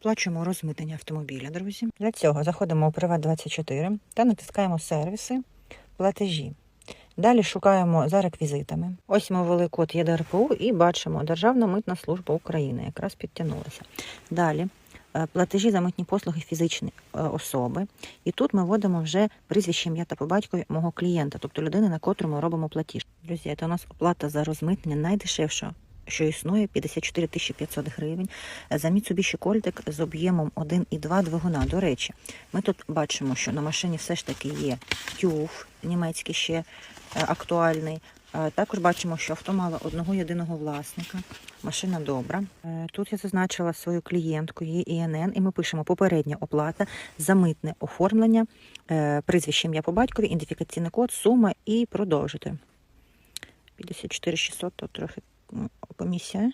Оплачуємо розмитнення автомобіля, друзі. Для цього заходимо у Приват24 та натискаємо сервіси, платежі. Далі шукаємо за реквізитами. Ось ми ввели код ЄДРПУ і бачимо Державна митна служба України. Якраз підтягнулася. Далі е, платежі за митні послуги фізичної е, особи. І тут ми вводимо вже прізвище ім'я та по батькові мого клієнта, тобто людини, на котру ми робимо платіж. Друзі, це у нас оплата за розмитнення найдешевша. Що існує 54 тисячі 500 гривень за Mitsubishi Colt з об'ємом 1,2 двигуна. До речі, ми тут бачимо, що на машині все ж таки є тюф німецький ще е, актуальний. Е, Також бачимо, що авто мало одного єдиного власника. Машина добра. Е, Тут я зазначила свою клієнтку, її ІНН, і ми пишемо попередня оплата за митне оформлення, е, прізвище ім'я по батькові, ідентифікаційний код, сума і продовжити. 54 600, то трохи комісія.